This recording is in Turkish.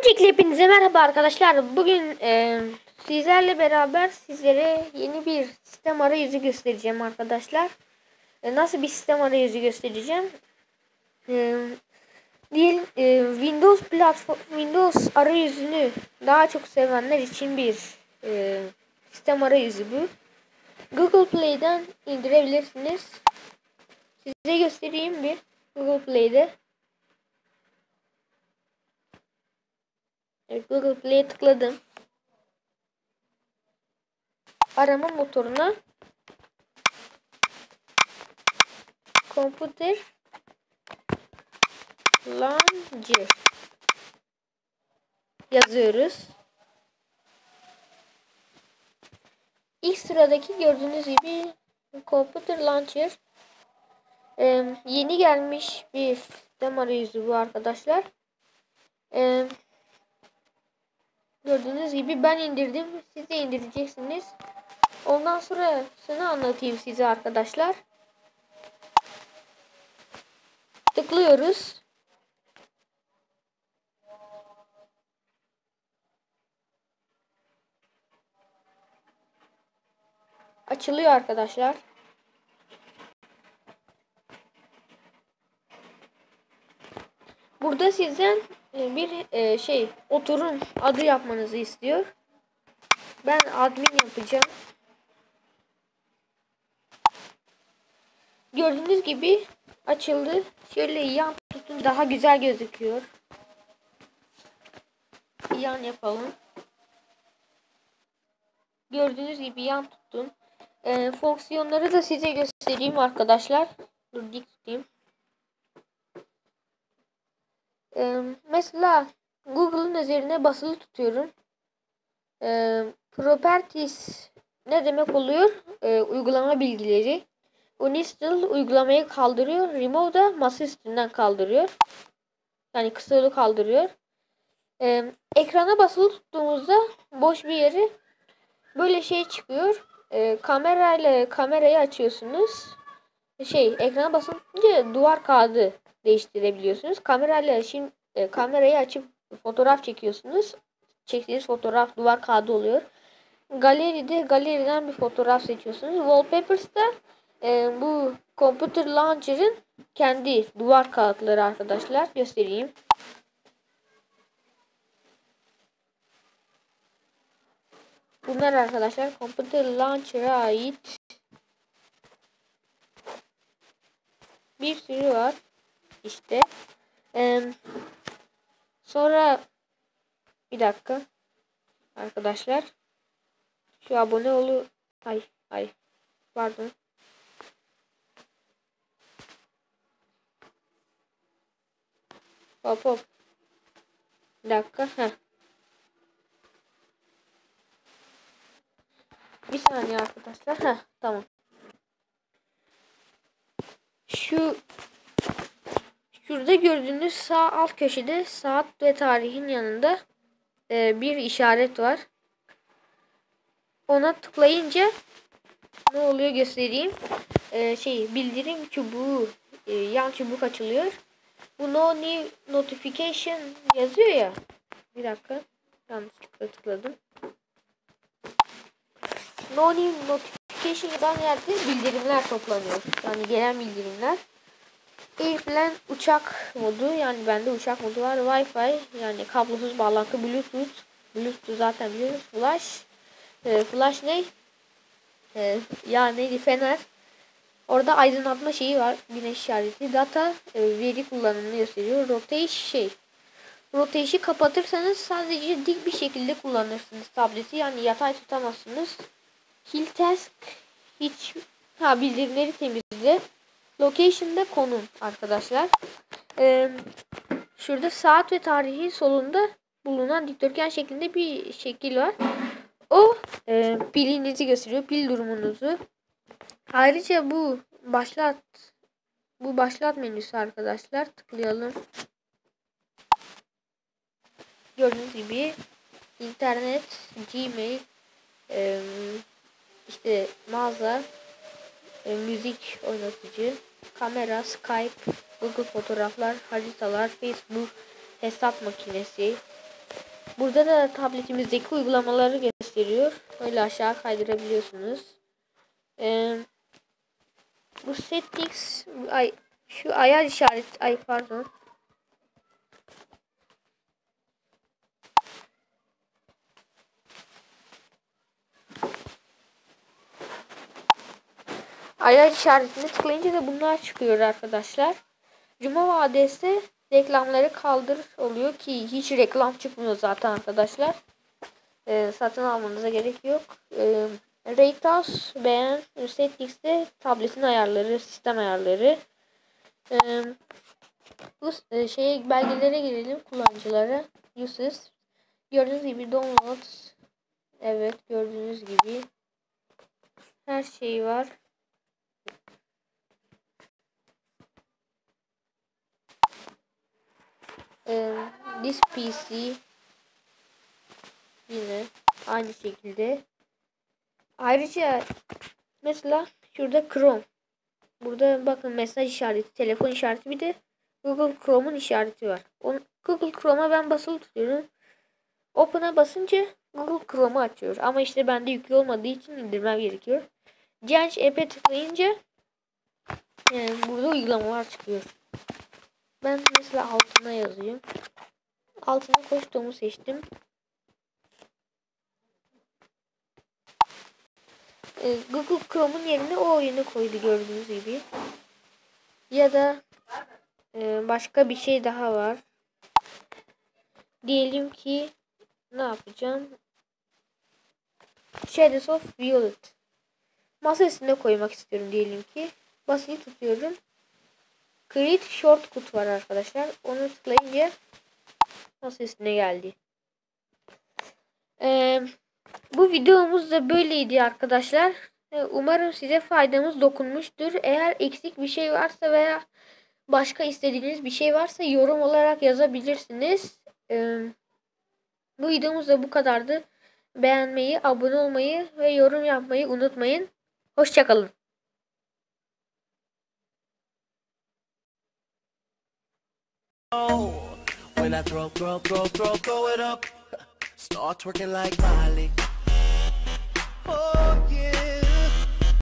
Öncelikle hepinize merhaba arkadaşlar. Bugün e, sizlerle beraber sizlere yeni bir sistem arayüzü göstereceğim arkadaşlar. E, nasıl bir sistem arayüzü göstereceğim? E, diyelim e, Windows platform Windows arayüzünü daha çok sevenler için bir e, sistem arayüzü bu. Google Play'den indirebilirsiniz. Size göstereyim bir Google Play'de. Evet, Google Play'e tıkladım. Arama motoruna Computer Launcher yazıyoruz. İlk sıradaki gördüğünüz gibi Computer Launcher ee, yeni gelmiş bir sistem arayüzü bu arkadaşlar. Ee, Gördüğünüz gibi ben indirdim. Siz de indireceksiniz. Ondan sonrasını anlatayım size arkadaşlar. Tıklıyoruz. Açılıyor arkadaşlar. Burada sizden bir e, şey oturum adı yapmanızı istiyor. Ben admin yapacağım. Gördüğünüz gibi açıldı. Şöyle yan tutun daha güzel gözüküyor. Yan yapalım. Gördüğünüz gibi yan tuttum. E, fonksiyonları da size göstereyim arkadaşlar. Dur dik tutayım. Ee, mesela Google'ın üzerine basılı tutuyorum. Ee, properties ne demek oluyor? Ee, uygulama bilgileri. Uninstall uygulamayı kaldırıyor. Remove da masa üstünden kaldırıyor. Yani kısalığı kaldırıyor. Ee, ekrana basılı tuttuğumuzda boş bir yeri böyle şey çıkıyor. Ee, kamerayla kamerayı açıyorsunuz. Şey ekrana basılı tutunca duvar kağıdı değiştirebiliyorsunuz. Kamerayla şimdi e, kamerayı açıp fotoğraf çekiyorsunuz. Çektiğiniz fotoğraf duvar kağıdı oluyor. Galeride galeriden bir fotoğraf seçiyorsunuz. Wallpapers'ta e, bu Computer Launcher'ın kendi duvar kağıtları arkadaşlar. Göstereyim. Bunlar arkadaşlar Computer Launcher'a ait bir sürü var. İşte. Ee, sonra bir dakika. Arkadaşlar. Şu abone olu. Ay ay. Pardon. Hop hop. Bir dakika. Heh. Bir saniye arkadaşlar. Heh, tamam. Şu Şurada gördüğünüz sağ alt köşede saat ve tarihin yanında e, bir işaret var. Ona tıklayınca ne oluyor göstereyim. E, şey bildirim çubuğu e, yan çubuk açılıyor. Bu no new notification yazıyor ya. Bir dakika. Yanlışlıkla tıkladım. No new notification yazan yerde bildirimler toplanıyor. Yani gelen bildirimler. Airplane uçak modu yani bende uçak modu var. Wi-Fi yani kablosuz bağlantı Bluetooth. Bluetooth zaten biliyoruz. Flash. E, flash ne? E, ya neydi? Fener. Orada aydınlatma şeyi var. Güneş işareti. Data e, veri kullanımını gösteriyor. Rotation şey. Rotation'ı kapatırsanız sadece dik bir şekilde kullanırsınız tableti. Yani yatay tutamazsınız. Kill task hiç ha bildirimleri temizle. Location'da konum arkadaşlar. Ee, şurada saat ve tarihin solunda bulunan dikdörtgen şeklinde bir şekil var. O e, pilinizi gösteriyor. Pil durumunuzu. Ayrıca bu başlat bu başlat menüsü arkadaşlar. Tıklayalım. Gördüğünüz gibi internet, gmail, e, işte mağaza, e, müzik oynatıcı, kamera, Skype, Google fotoğraflar, haritalar, Facebook, hesap makinesi, Burada da tabletimizdeki uygulamaları gösteriyor. Öyle aşağı kaydırabiliyorsunuz. Ee, bu settings ay şu ayar işaret ay pardon. Ayar işaretine tıklayınca da bunlar çıkıyor arkadaşlar. Cuma vadesi reklamları kaldır oluyor ki hiç reklam çıkmıyor zaten arkadaşlar. Ee, satın almanıza gerek yok. Ee, Raytas beğen Settings'te tabletin ayarları, sistem ayarları. Ee, bu e, şeye belgelere girelim kullanıcılara. Uses. Gördüğünüz gibi download. Evet gördüğünüz gibi her şey var. This PC yine aynı şekilde. Ayrıca mesela şurada Chrome. Burada bakın mesaj işareti, telefon işareti bir de Google Chrome'un işareti var. Onu, Google Chrome'a ben basılı tutuyorum. Open'a basınca Google Chrome'u açıyor. Ama işte bende yüklü olmadığı için indirmem gerekiyor. Genç App'e tıklayınca yani burada uygulamalar çıkıyor. Ben mesela altına yazıyorum. Altına koştuğumu seçtim. Ee, Google Chrome'un yerine o oyunu koydu gördüğünüz gibi. Ya da e, başka bir şey daha var. Diyelim ki ne yapacağım? Shadows of Violet. Masa üstüne koymak istiyorum diyelim ki. Basıyı tutuyorum. Create Shortcut var arkadaşlar. Onu tıklayınca masa üstüne geldi. Ee, bu videomuz da böyleydi arkadaşlar. Ee, umarım size faydamız dokunmuştur. Eğer eksik bir şey varsa veya başka istediğiniz bir şey varsa yorum olarak yazabilirsiniz. Ee, bu videomuz da bu kadardı. Beğenmeyi, abone olmayı ve yorum yapmayı unutmayın. Hoşçakalın. When I throw, throw, throw, throw, throw it up, start twerking like Miley. Oh yeah.